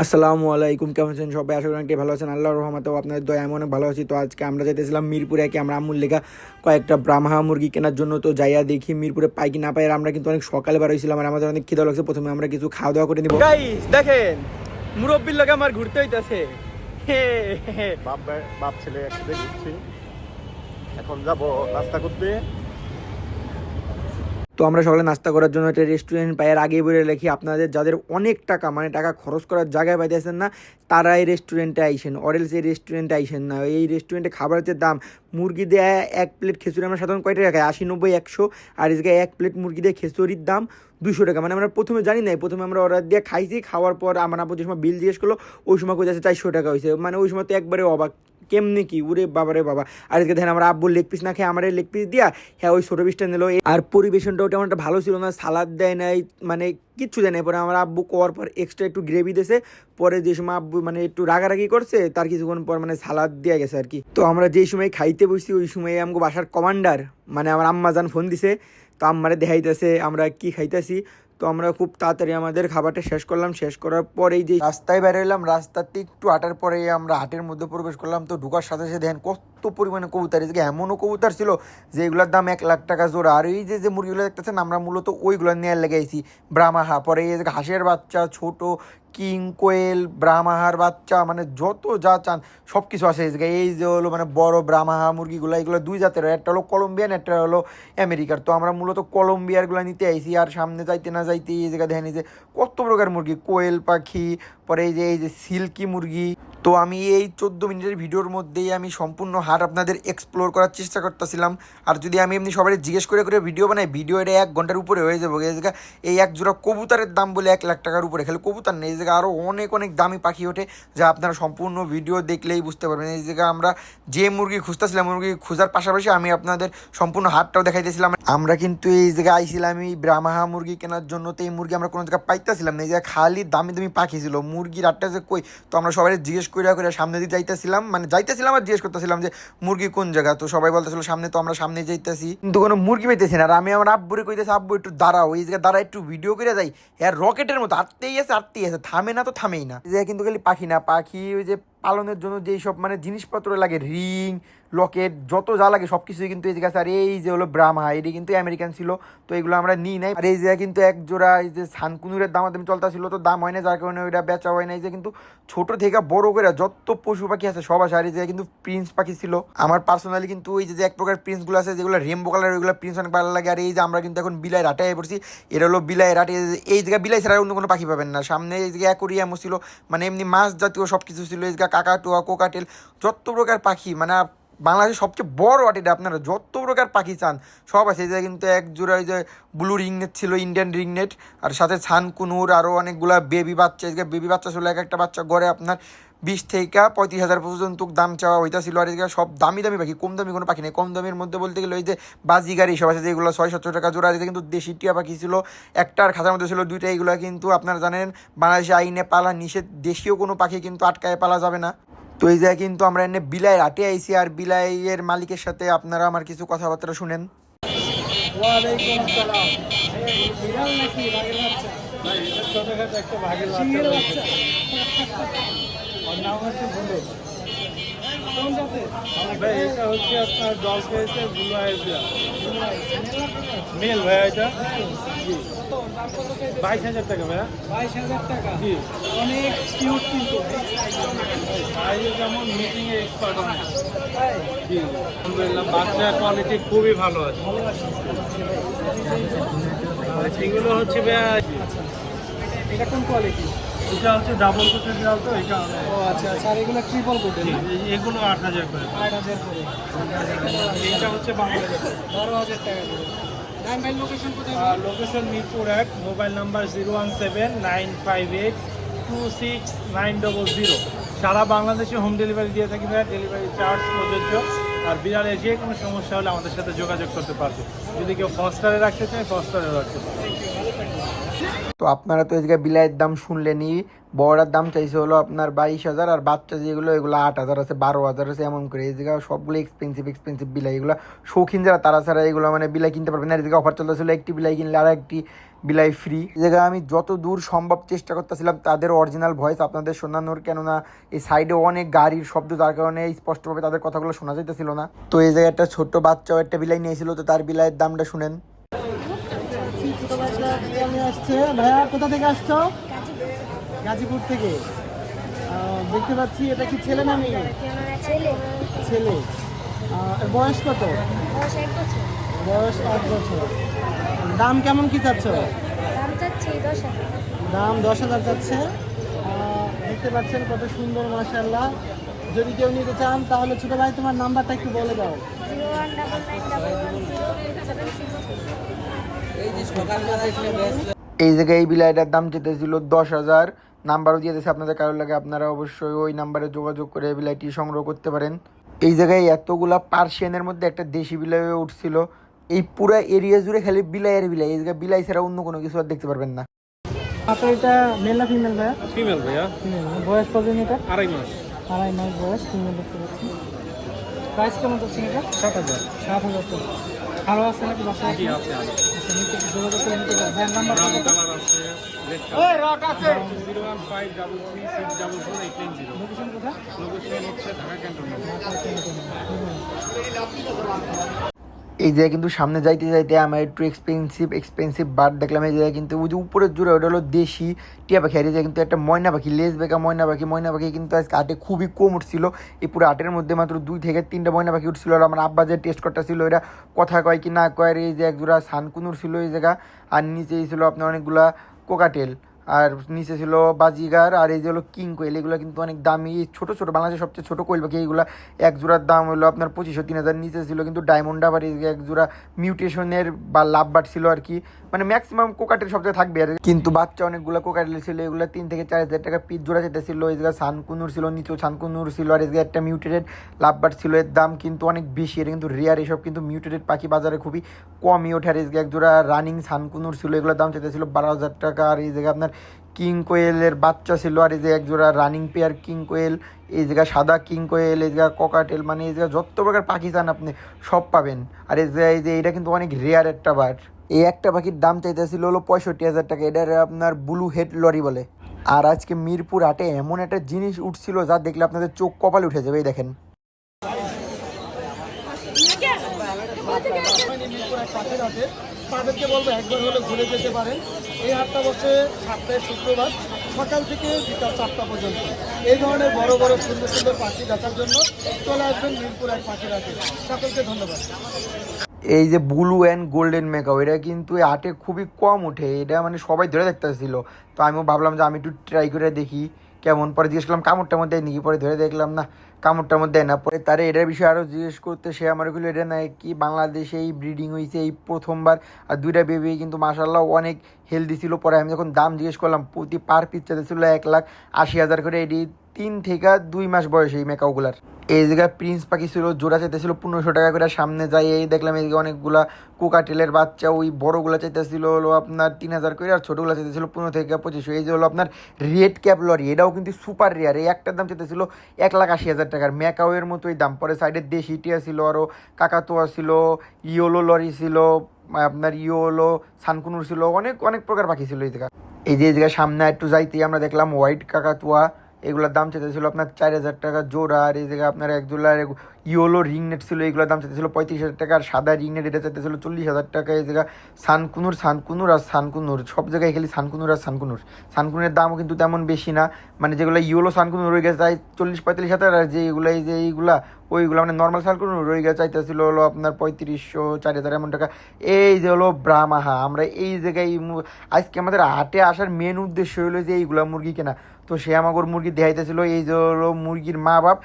আসসালামু আলাইকুম কেমন আছেন সবাই? আশা করি অনেকটাই ভালো আছেন। আল্লাহর রহমতেও আপনাদের দয়া আমি অনেক ভালো আছি। তো আজকে আমরা যেতেছিলাম মিরপুরে কি আমরা আমুল লেখা কয়েকটা ব্রাহ্মা মুরগি কেনার জন্য তো যাইয়া দেখি মিরপুরে পাই কি না পাই। আর আমরা কিন্তু অনেক সকালে বার হয়েছিলাম আর আমাদের অনেক খিদা লাগছে। প্রথমে আমরা কিছু খাওয়া দাওয়া করে নিব। দেখেন মুরব্বির লোক আমার ঘুরতে হইতাছে। বাপ ভাই- বাপ ছেলে একসাথে ঘুরছি। এখন যাব নাস্তা করতে। তো আমরা সকালে নাস্তা করার জন্য একটা রেস্টুরেন্ট পাই। আগে বলে রাখি, আপনাদের যাদের অনেক টাকা মানে টাকা খরচ করার জায়গায় পাইতেছেন না, তারা এই রেস্টুরেন্টে আইসেন। অরেলস এই রেস্টুরেন্টে আইসেন না। এই রেস্টুরেন্টে খাবারের যে দাম মুরগি দেয় এক প্লেট খিচুড়ি আমরা সাধারণত কয়টা টাকা আশি, নব্বই, একশো। আর জায়গায় এক প্লেট মুরগি দিয়ে খিচুড়ির দাম দুশো টাকা। মানে আমরা প্রথমে জানি নাই, প্রথমে আমরা অর্ডার দিয়ে খাইছি, খাওয়ার পর আমার আপু যে সময় বিল জিজ্ঞেস করল, ওই সময় কোথায় চারশো টাকা হয়েছে মানে ওই সময় তো একবারে অবাক। কেমনি কি? উরে বাবারে বাবা। আর আজকে দেখেন আমার আব্বুর লেগ পিস না খেয়ে আমার লেগ পিস দিয়া হ্যাঁ ওই ছোটো পিসটা নিল। আর পরিবেশনটাও তেমন একটা ভালো ছিল না সালাদ দেয় নাই মানে কিচ্ছু নাই পরে আমার আব্বু কোয়ার পর এক্সট্রা একটু গ্রেভি দিয়েছে পরে যে সময় আব্বু মানে একটু রাগারাগি করছে, তার কিছুক্ষণ পর মানে সালাদ দেওয়া গেছে আর কি। তো আমরা যেই সময় খাইতে বসছি, ওই সময় আমাকে বাসার কমান্ডার মানে আমার আম্মা যান ফোন দিছে। তো আম্মারে দেখাইতেছে, আমরা কি খাইতেছি। তো আমরা খুব তাড়াতাড়ি আমাদের খাবারটা শেষ করলাম। শেষ করার পরেই যে রাস্তায় বেরোলাম রাস্তাতে একটু হাঁটার পরে আমরা হাটের মধ্যে প্রবেশ করলাম। তো ঢুকার সাথে সাথে দেখেন কত পরিমাণে কবুতর। এদিকে এমনও কবুতর ছিল যে এগুলোর দাম এক লাখ টাকা জোড়া। আর এই যে যে মুরগিগুলো দেখতেছেন, আমরা মূলত ওইগুলো নিয়ে লেগেছি ব্রাহ্মাহা পরে এই হাঁসের বাচ্চা, ছোট, কিং, কোয়েল, ব্রাহ্মাহার বাচ্চা মানে যত যা চান সব কিছু আছে। এই জায়গায় এই যে হলো মানে বড় ব্রাহ্মাহা মুরগিগুলো, এগুলো দুই জাতের একটা হলো কলম্বিয়ান, একটা হলো আমেরিকার। তো আমরা মূলত কলম্বিয়ারগুলো নিতে আইছি। আর সামনে যাইতে না যাইতে এই জায়গায় দেখেন যে কত প্রকার মুরগি। কোয়েল, পাখি, পরে এই যে এই যে সিল্কি মুরগি। তো আমি এই চোদ্দ মিনিটের ভিডিওর মধ্যেই আমি সম্পূর্ণ হাট আপনাদের এক্সপ্লোর করার চেষ্টা করতেছিলাম। আর যদি আমি এমনি সবাই জিজ্ঞেস করে করে ভিডিও বানাই ভিডিও এটা এক ঘণ্টার উপরে হয়ে যাবে। এই জায়গা এই এক জোড়া কবুতারের দাম বলে এক লাখ টাকার উপরে। খালি কবুতর নেই এই আরও অনেক অনেক দামি পাখি ওঠে, যা আপনারা সম্পূর্ণ ভিডিও দেখলেই বুঝতে পারবেন। এই জায়গায় আমরা যে মুরগি খুঁজতেছিলাম, মুরগি খোঁজার পাশাপাশি আমি আপনাদের সম্পূর্ণ হাটটাও দেখাইতেছিলাম। আমরা কিন্তু এই জায়গায় আইছিলাম, এই ব্রাহ্মাহা মুরগি কেনার জন্য। তো এই মুরগি আমরা কোনো জায়গায় পাইতেছিলাম না, এই জায়গায় খালি দামি দামি পাখি ছিল। মুরগির আটটা যে কই? তো আমরা সবাই জিজ্ঞেস করে করে সামনে দিয়ে যাইতেছিলাম। মানে যাইতেছিলাম আর জিজ্ঞেস করতেছিলাম যে মুরগি কোন জায়গা? তো সবাই বলতেছিল, সামনে তো আমরা সামনে যাইতেছি। কিন্তু কোনো মুরগি পাইতেছি না। আর আমি আমার আব্বুরে কইতেছি, আব্বু, একটু দাঁড়াও। ওই জায়গায় দাঁড়া একটু ভিডিও করে যাই। হ্যাঁ রকেটের মতো, আটতেই আছে আটতেই আছে। থামে না তো থামেই না। যে কিন্তু খালি পাখি না। পাখি ওই যে পালনের জন্য যেই সব মানে জিনিসপত্র লাগে, রিং, লকেট, যত যা লাগে সব কিছুই কিন্তু এই আছে। আর এই যে হলো ব্রাহ্মা, এটি কিন্তু আমেরিকান ছিল, তো এগুলো আমরা নিই নাই আর এই জায়গায় কিন্তু এক জোড়া এই যে সানকুনুরের দাম দাম চলতা ছিল তো দাম হয় না যার কারণে ওইটা বেচা হয় না এই যে কিন্তু ছোট থেকে বড় করে যত পশু পাখি আছে সব আছে, আর এই জায়গায় কিন্তু প্রিন্স পাখি ছিল আমার পার্সোনালি কিন্তু ওই যে যে এক প্রকার প্রিন্সগুলো আছে, যেগুলো রেমবো কালার ওইগুলো প্রিন্স অনেক ভালো লাগে, আর এই যে আমরা কিন্তু এখন বিলাই রাটায় পড়ছি এটা হলো বিলাই রাটে, এই জায়গায় বিলাই ছাড়া অন্য কোনো পাখি পাবেন না সামনে এই জায়গায় অ্যাকোরিয়ামও ছিল মানে এমনি মাছ জাতীয় সব কিছু ছিল, এই জায়গায় কাকাটুয়া কোকাটেল যত প্রকার পাখি মানে বাংলাদেশের সবচেয়ে বড় আটিটা আপনারা, যত প্রকার পাখি চান, সব আছে। জায়গায় কিন্তু এক জোড়া ওই যে ব্লু রিংনেট ছিল ইন্ডিয়ান রিংনেট আর সাথে ছান কুনুর আরও অনেকগুলা বেবি বাচ্চা। এই বেবি বাচ্চা ছিল এক একটা বাচ্চা গড়ে আপনার বিশ থেকে পঁয়ত্রিশ হাজার পর্যন্ত দাম চাওয়া হইতাছিল। আর এদিকে সব দামি দামি পাখি, কম দামি কোনো পাখি নেই। কম দামের মধ্যে বলতে গেলে ওই যে বাজি গাড়ি সব আছে, যেগুলো ছয় সাতশো টাকা জোড়া। এদিকে কিন্তু দেশি টিয়া পাখি ছিল একটার খাঁচার মধ্যে ছিল দুইটা। এগুলো কিন্তু আপনারা জানেন, বাংলাদেশে আইনে পালা নিষেধ। দেশীয় কোনো পাখি কিন্তু আটকায় পালা যাবে না। তো এই জায়গায় কিন্তু আমরা এনে বিলাই আটে আইছি আর বিলাইয়ের মালিকের সাথে আপনারা আমার কিছু কথাবার্তা শুনেন। এটা হচ্ছে আপনার পেয়েছে মেল ভাই এটা? বাইশ হাজার টাকা ভাইয়া। বাইশ হাজার টাকা। জি। অনেক কিউট কিন্তু। সাইজে যেমন মিটিং এ এক্সপার্ট অনেক। জি। আলহামদুলিল্লাহ বাচ্চার কোয়ালিটি খুবই ভালো আছে। এগুলো হচ্ছে ভাইয়া এটা কোন কোয়ালিটি এটা হচ্ছে ডাবল কোটের তো কারণে। ও আচ্ছা আচ্ছা আর এগুলো ট্রিপল কোটের এগুলো আট হাজার করে। আট হাজার করে। এটা হচ্ছে বারো হাজার টাকা করে। টাইম ভাই লোকেশন মিরপুর এক mobile number zero one seven nine five eight two six nine double zero সারা বাংলাদেশে হোম ডেলিভারি দিয়ে থাকি ভাই ডেলিভারি চার্জ প্রযোজ্য। আর বিড়ালের যে কোনো সমস্যা হলে আমাদের সাথে যোগাযোগ করতে পারবে। যদি কেউ ফস্টারে রাখতে চায় ফস্টারে রাখতে তো আপনারা তো এই জায়গায় বিলাইয়ের দাম শুনলেনই বড়ার দাম চাইছে হলো আপনার বাইশ হাজার, আর বাচ্চা যেগুলো, এগুলো আট হাজার আছে, বারো হাজার আছে, এমন করে। এই জায়গায় সবগুলো এক্সপেন্সিভ এক্সপেন্সিভ বিলাই, এগুলো শৌখিন যারা, তারা ছাড়া এগুলো মানে বিলাই কিনতে পারবে না। এই জায়গায় অফার চলতেছিল, একটি বিলাই কিনলে আর একটি বিলাই ফ্রি এই জায়গায় আমি যত দূর সম্ভব চেষ্টা করতেছিলাম, তাদের অরিজিনাল ভয়েস আপনাদের শোনানোর, কেননা এই সাইডে অনেক গাড়ির শব্দ, যার কারণে স্পষ্টভাবে তাদের কথাগুলো শোনা যাইতেছিল না। তো এই জায়গায় একটা ছোট্ট বাচ্চাও একটা বিলাই নিয়েছিল, তো তার বিলাইয়ের দামটা শুনেন। ভাইয়া, কোথা থেকে আসছো? গাজীপুর থেকে। আহ, দেখতে পাচ্ছি এটা কি ছেলে না মেয়ে? ছেলে। ছেলে। বয়স কত? বয়স আট বছর। দাম কেমন কি চাচ্ছ? দাম দশ হাজার। যাচ্ছে আহ, দেখতে পাচ্ছেন কত সুন্দর মাশাল্লাহ যদি কেউ নিতে চান তাহলে ছোট ভাই তোমার নাম্বারটা একটু বলে দাও। এই জায়গায় এই বিলাইটার দাম যেতেছিল দশ হাজার। নাম্বারও দিয়ে দিয়েছে আপনাদের কারোর লাগে আপনারা অবশ্যই ওই নাম্বারে যোগাযোগ করে বিলাইটি সংগ্রহ করতে পারেন। এই জায়গায় এতগুলা পার্সিয়ানের মধ্যে একটা দেশি বিলাই উঠছিল। এই পুরো এরিয়া জুড়ে খালি বিলাইয়ের বিলাই এই জায়গায় বিলাই ছাড়া অন্য কোনো কিছু আর দেখতে পারবেন না। আচ্ছা এটা মেল না ফিমেল ভাইয়া? ফিমেল ভাইয়া। বয়স কতদিন এটা? আড়াই মাস। আড়াই মাস বয়স ফিমেল দেখতে পাচ্ছি। প্রাইস কেমন যাচ্ছে এটা? সাত হাজার। সাত হাজার টাকা। আরও আছে নাকি বাসায় জি আছে আরও আচ্ছা নিতে যোগাযোগ করে নিতে পারবেন ভাইয়ের নাম্বার আছে। লোকেশন কোথায় লোকেশন হচ্ছে ঢাকা ক্যান্টনমেন্ট এই জায়গায় কিন্তু সামনে যাইতে যাইতে আমার একটু এক্সপেন্সিভ এক্সপেন্সিভ বার্ড দেখলাম এই জায়গায় কিন্তু ওই যে উপরের জুড়ে ওটা হলো দেশি টিয়া পাখি। আর এই কিন্তু একটা ময়না পাখি, লেজ বেকা ময়না পাখি। ময়না পাখি কিন্তু আজকে আটে খুবই কম উঠছিল। এই পুরো আটের মধ্যে মাত্র দুই থেকে তিনটা ময়না পাখি উঠছিল। আর আমার আব্বা যে টেস্ট করতে ছিল এরা কথা কয় কি না কয় আর এই যে এক জোড়া সানকুনুর ছিল এই জায়গা। আর নিচে ছিল আপনার অনেকগুলা কোকাটেল আর নিচে ছিল বাজিগার, আর এই যে হলো কিং কোয়েল, এগুলো কিন্তু অনেক দামি, ছোটো ছোটো, বাংলাদেশের সবচেয়ে ছোটো কোয়েল পাখি এইগুলো এক জোড়ার দাম হলো আপনার পঁচিশশো, তিন হাজার, নিচে ছিল কিন্তু ডায়মন্ড আবার এক জোড়া মিউটেশনের বা লাভবার ছিল আর কি। মানে ম্যাক্সিমাম কোকাটেল সব জায়গায় থাকবে আর কিন্তু বাচ্চা অনেকগুলো কোকাটেল ছিল, এগুলো তিন থেকে চার হাজার টাকা পিস জোড়া যেতে ছিল। এই জায়গায় সানকুনুর ছিল, নিচেও সানকুনুর ছিল, আর জায়গায় একটা মিউটেটেড লাভবাট ছিল। এর দাম কিন্তু অনেক বেশি, এটা কিন্তু রেয়ার এসব কিন্তু মিউটেটেড পাখি বাজারে খুবই কমই ওঠে। আর জায়গায় এক জোড়া রানিং সানকুনুর ছিল, এগুলোর দাম চেতে ছিল বারো হাজার টাকা। আর এই জায়গায় আপনার কিং কোয়েলের বাচ্চা ছিল, আর এই যে এক জোড়া রানিং পেয়ার কিং কোয়েল এই জায়গায় সাদা কিং কোয়েল এই জায়গায় ককাটেল মানে এই জায়গায় যত প্রকার পাখি চান আপনি সব পাবেন। আর এই যে এই যে, এটা কিন্তু অনেক রেয়ার একটা বার্ড এই একটা পাখির দাম চাইতেছিল হলো পঁয়ষট্টি হাজার টাকা। এটার আপনার ব্লু হেড লরি বলে। আর আজকে মিরপুর হাটে এমন একটা জিনিস উঠছিল যা দেখলে আপনাদের চোখ কপালে উঠে যাবে, এই দেখেন। তাদেরকে বলব একবার হলে ঘুরে যেতে পারেন। এই হাটটা বসে সাতটায় শুক্রবার, সকাল থেকে বিকাল চারটা পর্যন্ত। এই ধরনের বড় বড় সুন্দর সুন্দর পাখি দেখার জন্য চলে আসবেন মিরপুর এক পাখির হাটে। সকলকে ধন্যবাদ। এই যে ব্লু অ্যান্ড গোল্ডেন মেকআপ এটা কিন্তু আটে খুবই কম ওঠে, এটা মানে সবাই ধরে দেখতেছিল। তো আমিও ভাবলাম যে আমি একটু ট্রাই করে দেখি কেমন পরে জিজ্ঞেস করলাম কামড়টার মধ্যে নাকি পরে ধরে দেখলাম, না কামড়টার মধ্যে না। পরে তারে এটার বিষয়ে আরও জিজ্ঞেস করতে সে আমারগুলো এটা নাই কি বাংলাদেশে এই ব্রিডিং হয়েছে এই প্রথমবার। আর দুইটা বেবি কিন্তু মাসাল্লাহ অনেক হেলদি ছিল। পরে আমি যখন দাম জিজ্ঞেস করলাম, প্রতি পার পিস চাইতে ছিল এক লাখ আশি হাজার করে। এটি তিন থেকে দুই মাস বয়স এই মেকাওগুলার এই জায়গায় প্রিন্স পাখি ছিল, জোড়া চাইতেছিল পনেরোশো টাকা করে, সামনে যাই, এই দেখলাম এইদিকে অনেকগুলা কোকাটেলের বাচ্চা, ওই বড়গুলা চাইতেছিল হলো আপনার তিন হাজার করে, আর ছোটোগুলো চাইতেছিল পনেরো থেকে পঁচিশশো। এই যে হলো আপনার রেড ক্যাপ লরি এটাও কিন্তু সুপার রেয়ার এই একটার দাম চাইতেছিল এক লাখ আশি হাজার টাকার। ম্যাকাওয়ের মতোই দাম। পরে সাইডের দেশি টিয়া ছিল আরও কাকাতোয়া ছিল, ইয়োলো লরি ছিল, আপনার ইয়োলো, সানকুনুর ছিল, অনেক অনেক প্রকার পাখি ছিল এই জায়গা এই যে এই জায়গায় সামনে একটু যাইতেই আমরা দেখলাম হোয়াইট কাকাতুয়া এগুলোর দাম চাইতেছিল আপনার চার হাজার টাকা জোড়া, আর এই জায়গায় আপনার এক জোড়ার ইয়োলো রিং নেট ছিল, এগুলোর দাম চাইতেছিল পঁয়ত্রিশ হাজার টাকা, আর সাদা রিং নেট এটা চাইতেছিল চল্লিশ হাজার টাকা। এই জায়গা সানকুনুর সানকুনুর আর সানকুনুর, সব জায়গায় খালি সানকুনুর আর সানকুনুর। সানকুনুরের দামও কিন্তু তেমন বেশি না মানে যেগুলো ইয়োলো সানকুনুর রয়ে গেছে তাই চল্লিশ পঁয়তাল্লিশ হাজার, আর যে এগুলো, এই যে এইগুলা, ওইগুলো মানে নর্মাল সানকুনুর রয়ে গেছে চাইতেছিল হলো আপনার পঁয়ত্রিশশো, চার হাজার এমন টাকা। এই যে হলো ব্রাহ্মাহা, আমরা এই জায়গায় আজকে আমাদের হাটে আসার মেন উদ্দেশ্য হলো যে এইগুলা মুরগি কেনা। তো সে আমাগর মুরগি দেখাইতেছিল, এই যে হলো মুরগির মা বাপ,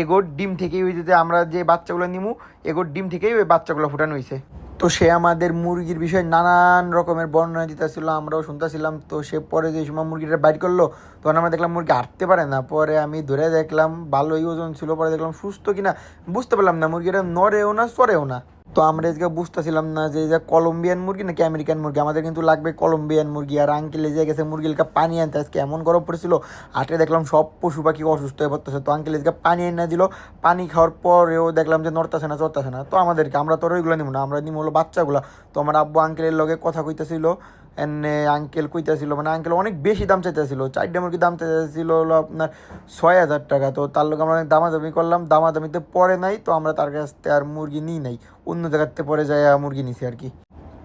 এগোর ডিম থেকেই ওই যে আমরা যে বাচ্চাগুলো নিমু, এগোর ডিম থেকেই ওই বাচ্চাগুলো ফুটানো হয়েছে তো সে আমাদের মুরগির বিষয়ে নানান রকমের বর্ণনা দিতেছিল, আমরাও শুনতেছিলাম। তো সে পরে যে সময় মুরগিটা বাইর করল, তখন আমরা দেখলাম মুরগি হাঁটতে পারে না। পরে আমি ধরে দেখলাম, ভালোই ওজন ছিল, পরে দেখলাম সুস্থ কিনা, বুঝতে পারলাম না, মুরগিটা নড়েও না সরেও না। তো আমরা আজকে বুঝতেছিলাম না যে কলম্বিয়ান মুরগি নাকি আমেরিকান মুরগি? আমাদের কিন্তু লাগবে কলম্বিয়ান মুরগি। আর আঙ্কেল যে গেছে মুরগিলকে পানি আনতে। আজকে এমন গরম পড়েছিল, হাটে দেখলাম সব পশু পাখি অসুস্থ হয়ে পড়তেছে। তো আঙ্কেল আজকে পানি এনে দিল। পানি খাওয়ার পরেও দেখলাম যে নড়তেছে না, চড়তেছে না। তো আমাদেরকে, আমরা তো ওইগুলো নিব না, আমরা নিব হলো বাচ্চাগুলো। তো আমার আব্বু আঙ্কেলের লগে কথা কইতেছিল এনে আঙ্কেল কইতাছিল মানে আঙ্কেল অনেক বেশি দাম চাইতেছিল, চারটা মুরগির দাম চাইতেছিল হলো আপনার ছয় হাজার টাকা। তো তার লোক আমরা অনেক দামাদামি করলাম, দামাদামিতে পরে নাই, তো আমরা তার কাছ থেকে আর মুরগি নিই নাই। অন্য জায়গাতে পরে যাই মুরগি নিছি আর কি।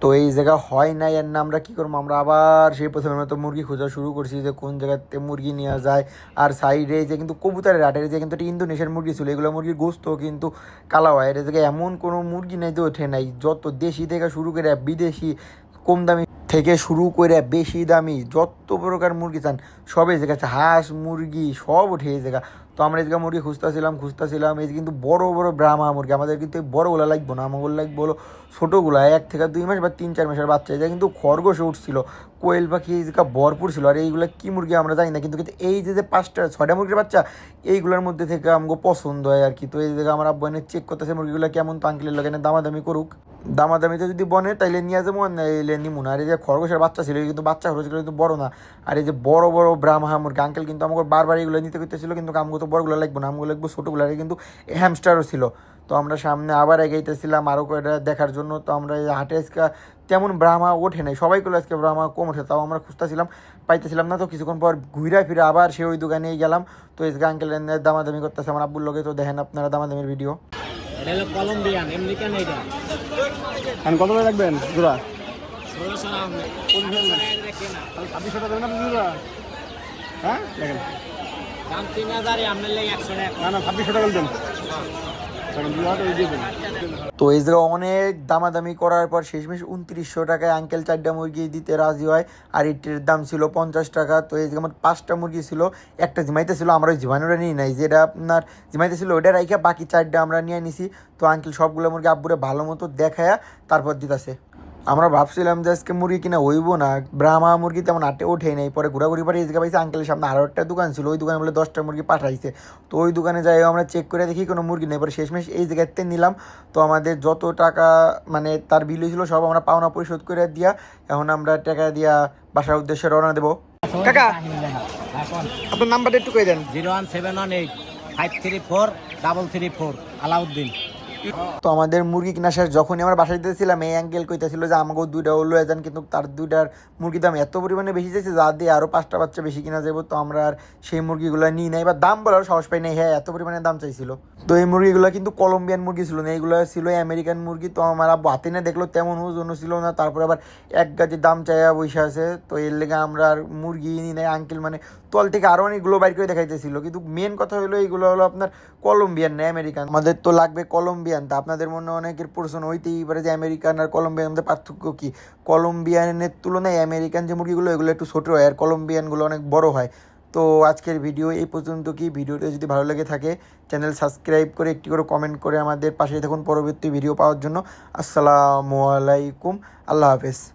তো এই জায়গা হয় নাই আর না আমরা কী করব? আমরা আবার সেই প্রথমে মতো মুরগি খোঁজা শুরু করছি যে কোন জায়গাতে মুরগি নেওয়া যায়। আর সাইডে যে কিন্তু কবুতরের হাটের যে কিন্তু ইন্দোনেশিয়ার মুরগি ছিল, এগুলো মুরগির গোস্ত কিন্তু কালা হয় এর জায়গায় এমন কোনো মুরগি নেই যে ওঠে নাই। যত দেশি থেকে শুরু করে বিদেশি কম দামি থেকে শুরু করে বেশি দামি যত প্রকার মুরগি চান, সব এই জায়গা হাঁস, মুরগি, সব উঠে এই জায়গা। তো আমরা এই জায়গা মুরগি খুঁজতেছিলাম খুঁজতেছিলাম, এই কিন্তু বড় বড় ব্রাহ্মা মুরগি। আমাদের কিন্তু এই বড়গুলো লাগবো না। আমাগুলো লাগবো হলো ছোটোগুলো, এক থেকে দুই মাস বা তিন, চার মাসের বাচ্চা। জায়গায় কিন্তু খরগোশে উঠছিল। কোয়েল পাখি জায়গা ভরপুর ছিল আর এইগুলো কী মুরগি আমরা জানি না, কিন্তু কিন্তু এই যে যে পাঁচটা, ছয়টা মুরগির বাচ্চা, এইগুলোর মধ্যে থেকে আমাকে পছন্দ হয় আর কি। তো এই জায়গায় আমার আব্বু এনে চেক করতেছে মুরগিগুলো কেমন তো আঙ্কেলের লোক এনে দামাদামি করুক। দামাদামিতে যদি বনে তাইলে নিয়ে যাব নাইলে নিমু না আর এই যে খরগোশের বাচ্চা ছিল কিন্তু বাচ্চা খরগোশগুলো কিন্তু বড় না। আর এই যে বড় বড় ব্রাহ্মা মুরগি আঙ্কেল কিন্তু আমাকে বারবার এগুলো নিতে করতেছিল কিন্তু আমগো তো বড়গুলো লাগবো না আমগুলো লাগবো ছোটোগুলো। কিন্তু হ্যামস্টারও ছিল। তো আমরা সামনে আবার এগাইতেছিলাম আরও কয়টা দেখার জন্য। তো আমরা এই হাটে আজকে তেমন ব্রাহ্মা ওঠে নাই। সবাইগুলো আজকে ব্রাহ্মা কম ওঠে তাও আমরা খুঁজতেছিলাম পাইতেছিলাম না। তো কিছুক্ষণ পর ঘুরে ফিরে আবার সে ওই দোকানেই গেলাম। তো আজকে আঙ্কেল দামাদামি করতেছে আমার আব্বুর লোকে তো দেখেন আপনারা দামাদামির ভিডিও এটা হলো কলম্বিয়ান আমেরিকান কত করে রাখবেন জোড়া? ষোলোশো ছাব্বিশশো টাকা দেবেন আপনি জোড়া? হ্যাঁ? দেখেন। দাম তিন হাজার আপনার লেগে একশো টাকা। না না ছাব্বিশশো টাকা দেন তো এই জায়গায় অনেক দামাদামি করার পর শেষমেশ উনত্রিশশো টাকায় আঙ্কেল চারটা মুরগি দিতে রাজি হয়। আর এটির দাম ছিল পঞ্চাশ টাকা। তো এই আমার পাঁচটা মুরগি ছিল। একটা জিমাইতে ছিল, আমরা ওই জিমানোটা নিয়ে নাই। যেটা আপনার জিমাইতে ছিল, ওইটা রাইখা বাকি চারটা আমরা নিয়ে নিছি। তো আঙ্কেল সবগুলো মুরগি আব্বুরে ভালো মতো দেখায়া তারপর দিতেছে। আমরা ভাবছিলাম যে আজকে মুরগি কিনা হইব না। ব্রাহ্মা মুরগি তেমন আটে ওঠে নাই। পরে ঘোরাঘুরি এই জায়গায় পাইছে আঙ্কেলের সামনে আরও একটা দোকান ছিল। ওই দোকানে বলে দশটা মুরগি পাঠাইছে। তো ওই দোকানে যাই আমরা চেক করে দেখি কোনো মুরগি নেই। পরে শেষমেশ এই জায়গাতে নিলাম। তো আমাদের যত টাকা মানে তার বিল হয়েছিল সব আমরা পাওনা পরিশোধ করে দিয়া এখন আমরা টাকা দিয়া বাসার উদ্দেশ্যে রওনা দেবো। কাকা, আপনার নাম্বারটা একটু কয়ে দেন? Zero one seven one eight five three four double three four, Alauddin. তো আমাদের মুরগি কিনা শেষ। যখনই আমরা বাসায় দিতেছিলাম এই অ্যাঙ্গেল কইতেছিল যে আমাকেও দুইটা লয়ে যান, কিন্তু তার দুইটার মুরগির দাম এত পরিমাণে বেশি যাচ্ছে যা দিয়ে আরও পাঁচটা বাচ্চা বেশি কিনা যাব তো আমরা আর সেই মুরগিগুলো নিই নাই। বা দাম বলার সাহস পাই নাই হ্যাঁ এত পরিমাণে দাম চাইছিল। তো এই মুরগিগুলো কিন্তু কলম্বিয়ান মুরগি ছিল না, এইগুলো ছিল আমেরিকান মুরগি, তো আমার আব্বু হাতে না দেখল তেমন ওজন ছিল না, তারপরে আবার এক গাছে দাম চাইয়া বসে আছে, তো এর লেগে আমরা আর মুরগি নিই নাই আঙ্কেল মানে তল থেকে আরও অনেকগুলো বাইর করে দেখাইতেছিল। কিন্তু মেন কথা হলো এইগুলো হলো আপনার কলম্বিয়ান না আমেরিকান আমাদের তো লাগবে কলম্বিয়ান তা আপনাদের মনে অনেকের প্রশ্ন হইতেই পারে যে আমেরিকান আর কলম্বিয়ান মধ্যে পার্থক্য কী? কলম্বিয়ানের তুলনায় আমেরিকান যে মুরগিগুলো, এগুলো একটু ছোটো হয় আর কলম্বিয়ানগুলো অনেক বড় হয়। তো আজকের ভিডিও এই পর্যন্ত কি? ভিডিওটা যদি ভালো লেগে থাকে, চ্যানেল সাবস্ক্রাইব করে একটি করে কমেন্ট করে আমাদের পাশে থাকুন পরবর্তী ভিডিও পাওয়ার জন্য। আসসালামু আলাইকুম। আল্লাহ হাফেজ।